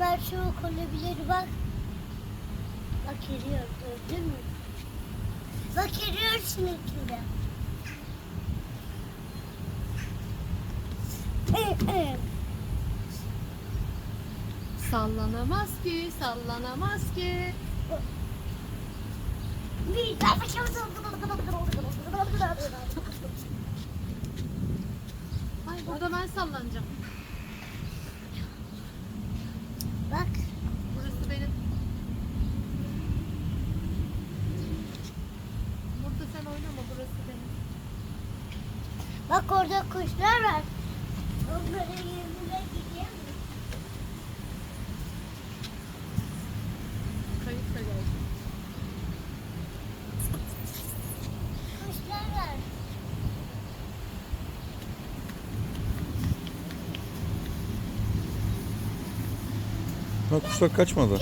Ömer soğuk olabilir bak. Bak eriyor gördün mü? Bak eriyor içinde. Sallanamaz ki, sallanamaz ki. Bir daha Ay burada ben sallanacağım. Bak Burası benim. Burada sen oynama, burası benim. bak orada kuşlar var. Onların yanına gideyim mi? Kayıp da geldi. Kuşlar var. Ha kuşlar kaçmadı.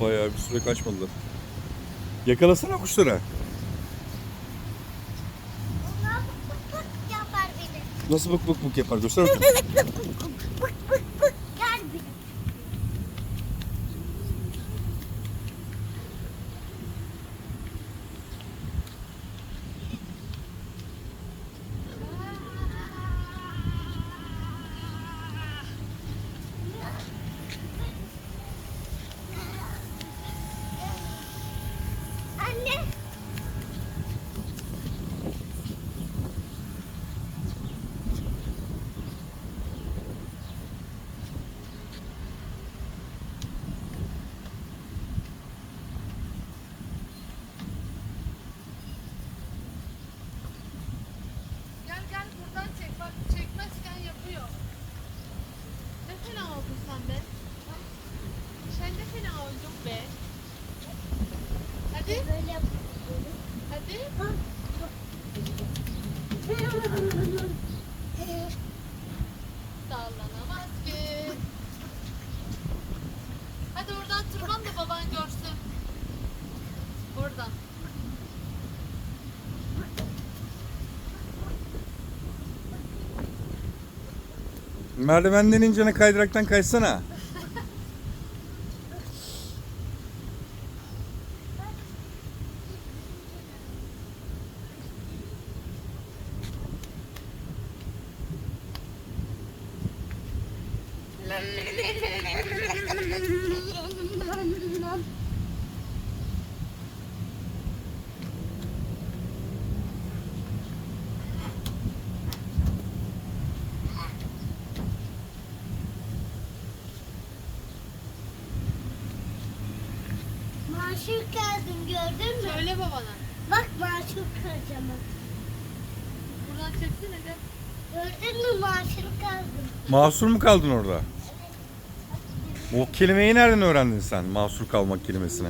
Bayağı bir süre kaçmadılar. Yakalasana kuşları. Onlar bık bık yapar beni. Nasıl bık bık bık yapar göster bakayım. Bık bık bık bık bık bık bık gel bir. Anne. Gel gel buradan çek. Bak çekmezken yapıyor. Ne fena oldun sen be. Sen ne fena oldun be. Hadi, Böyle yapıyorum. hadi. Sallanamaz ki. Hadi oradan tırman da baban görsün. Oradan. Merdivenden ince kaydıraktan kaysana. Maşur kaldım gördün mü? Söyle babana. Bak maşur kalacağım. Buradan çeksene gel. Gördün mü maşur kaldım. Mahsur mu kaldın orada? O kelimeyi nereden öğrendin sen? Mahsur kalmak kelimesini.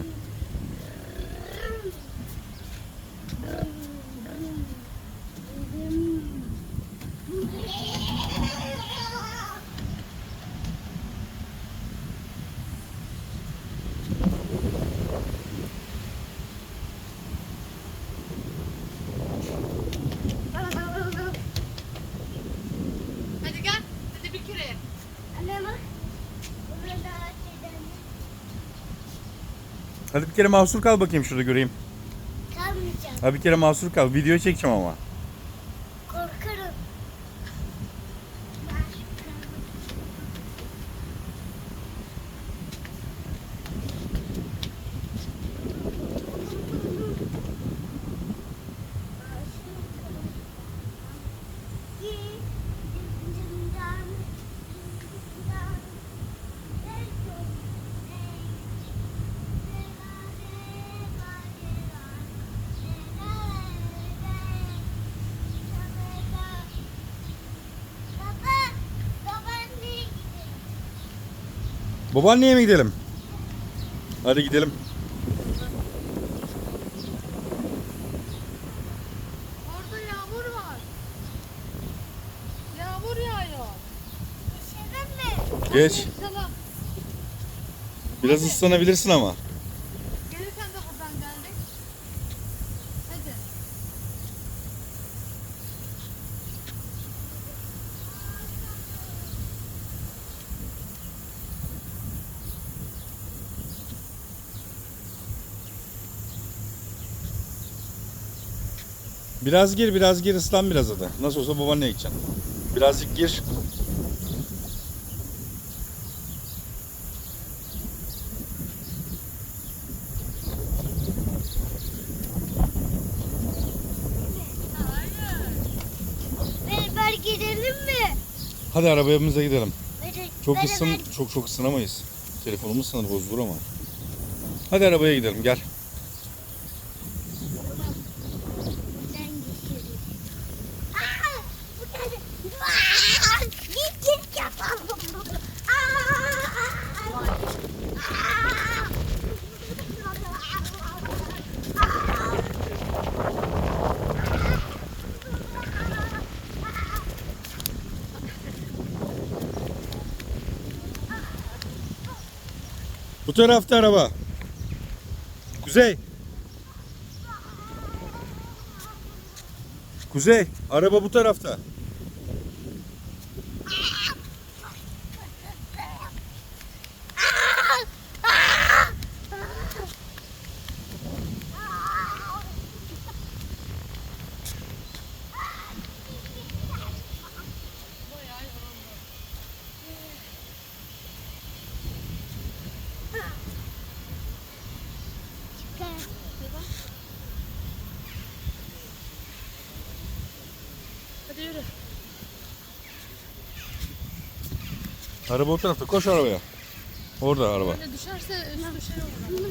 Hadi gel. Hadi bir kere. Anne bak. Burada şeyden Hadi bir kere mahsur kal bakayım şurada göreyim. kalmayacağım. Ha bir kere mahsur kal. Video çekeceğim ama. Babaanneye mi gidelim? Hadi gidelim. Orada yağmur var. Yağmur yağıyor. Üşüdün mü? Geç. Çalalım. Biraz ıslanabilirsin ama. Gelirken de buradan geldik. Hadi. Biraz gir biraz gir ıslan biraz da. Nasıl olsa babaanneye gideceksin. Birazcık gir. Beraber gidelim mi? Hadi arabamıza gidelim. Çok ısın, çok çok ısınamayız. Telefonumuz sana bozulur ama. Hadi arabaya gidelim gel. Bu tarafta araba. Kuzey. Kuzey, araba bu tarafta. Hadi yürü. Araba o tarafta. Koş arabaya. Orada araba. Böyle düşerse üstü şey olur.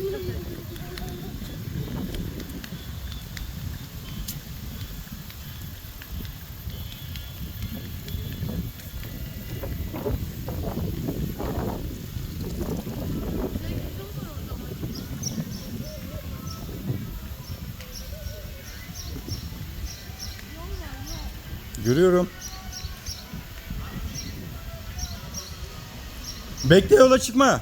Görüyorum. Bekle yola çıkma.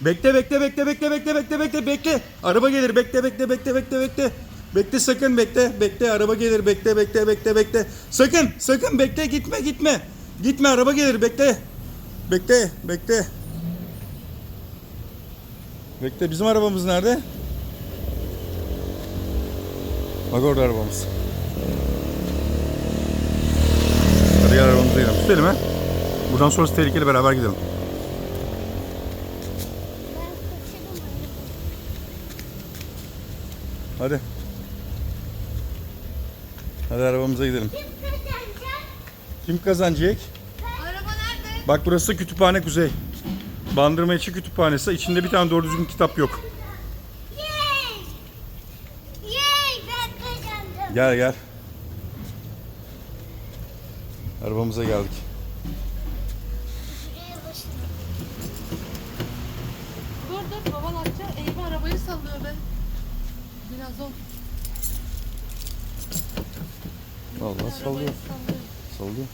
Bekle bekle bekle bekle bekle bekle bekle bekle. Araba gelir bekle bekle bekle bekle bekle. Bekle sakın bekle bekle araba gelir bekle bekle bekle bekle. Sakın sakın bekle gitme gitme. Gitme araba gelir bekle. Bekle bekle. Bekle bizim arabamız nerede? Bak orada arabamız. Gel arabamıza gidelim. Tutelim ha. Buradan sonrası tehlikeli beraber gidelim. Hadi. Hadi arabamıza gidelim. Kim kazanacak? Kim kazanacak? Araba nerede? Bak burası kütüphane kuzey. Bandırma içi kütüphanesi. İçinde bir tane doğru düzgün kitap yok. Yay! Yay ben kazandım. Gel gel. Arabamıza geldik. Dur dur baban atacak. Eyvah arabayı sallıyor be. Biraz o. Vallahi Arabayı sallıyor. sallıyor. Sallıyor.